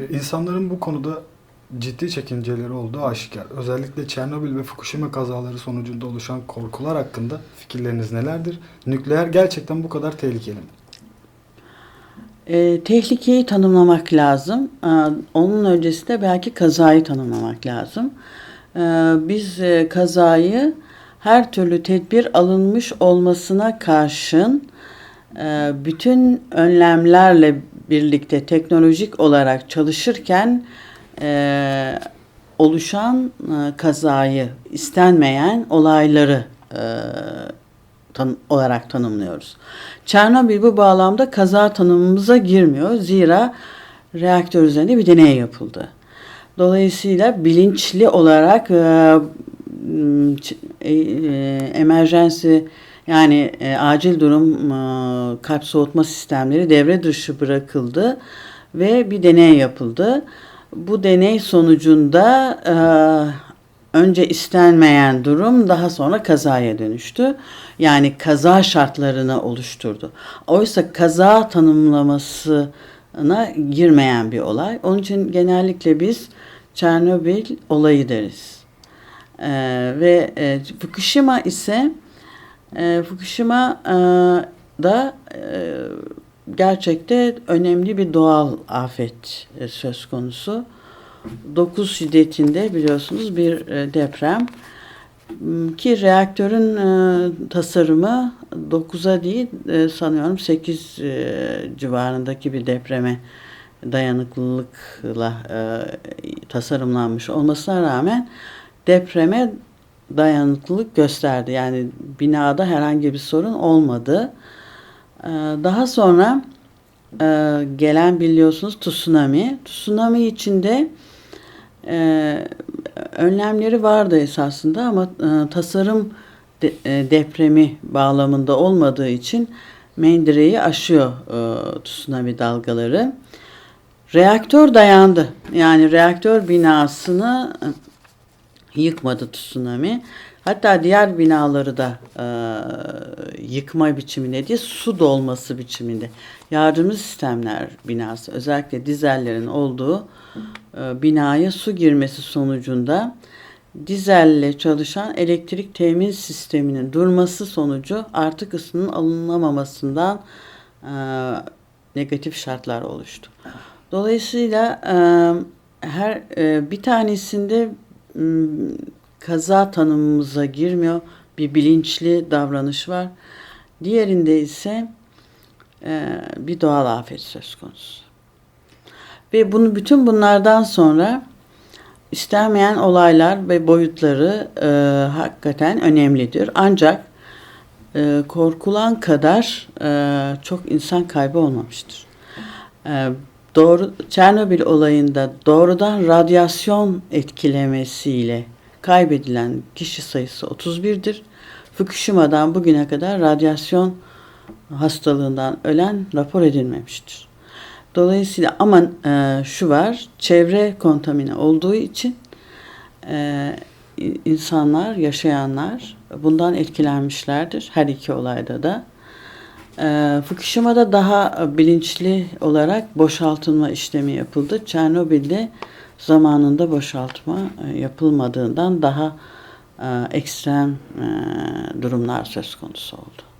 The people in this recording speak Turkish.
Ee, İnsanların bu konuda ciddi çekinceleri olduğu aşikar. Özellikle Çernobil ve Fukushima kazaları sonucunda oluşan korkular hakkında fikirleriniz nelerdir? Nükleer gerçekten bu kadar tehlikeli mi? E, tehlikeyi tanımlamak lazım. E, onun öncesinde belki kazayı tanımlamak lazım. E, biz e, kazayı her türlü tedbir alınmış olmasına karşın e, bütün önlemlerle birlikte teknolojik olarak çalışırken e, oluşan e, kazayı, istenmeyen olayları e, tan- olarak tanımlıyoruz. Çernobil bu bağlamda kaza tanımımıza girmiyor. Zira reaktör üzerinde bir deney yapıldı. Dolayısıyla bilinçli olarak e, e, e, emergency yani e, acil durum e, kalp soğutma sistemleri devre dışı bırakıldı ve bir deney yapıldı. Bu deney sonucunda e, önce istenmeyen durum daha sonra kazaya dönüştü. Yani kaza şartlarını oluşturdu. Oysa kaza tanımlamasına girmeyen bir olay. Onun için genellikle biz Çernobil olayı deriz. Ee, ve e, Fukushima ise e, Fukushima e, da e, gerçekte önemli bir doğal afet e, söz konusu. 9 şiddetinde biliyorsunuz bir e, deprem M, ki reaktörün e, tasarımı 9'a değil e, sanıyorum 8 e, civarındaki bir depreme dayanıklılıkla e, tasarımlanmış olmasına rağmen depreme dayanıklılık gösterdi. Yani binada herhangi bir sorun olmadı. E, daha sonra e, gelen biliyorsunuz tsunami. Tsunami içinde e, önlemleri vardı esasında ama e, tasarım e, depremi bağlamında olmadığı için mendireyi aşıyor tsunami dalgaları. Reaktör dayandı. Yani reaktör binasını yıkmadı tsunami. Hatta diğer binaları da e, yıkma biçiminde değil, su dolması biçiminde. Yardımcı sistemler binası, özellikle dizellerin olduğu e, binaya su girmesi sonucunda dizelle çalışan elektrik temin sisteminin durması sonucu artık ısının alınamamasından e, negatif şartlar oluştu. Dolayısıyla e, her e, bir tanesinde kaza tanımımıza girmiyor. Bir bilinçli davranış var. Diğerinde ise e, bir doğal afet söz konusu. Ve bunu bütün bunlardan sonra istenmeyen olaylar ve boyutları e, hakikaten önemlidir. Ancak e, korkulan kadar e, çok insan kaybı olmamıştır. E, doğru Çernobil olayında doğrudan radyasyon etkilemesiyle kaybedilen kişi sayısı 31'dir. Fukushima'dan bugüne kadar radyasyon hastalığından ölen rapor edilmemiştir. Dolayısıyla ama e, şu var, çevre kontamine olduğu için e, insanlar, yaşayanlar bundan etkilenmişlerdir her iki olayda da. E, Fukushima'da daha bilinçli olarak boşaltılma işlemi yapıldı. Çernobil'de zamanında boşaltma e, yapılmadığından daha e, ekstrem e, durumlar söz konusu oldu.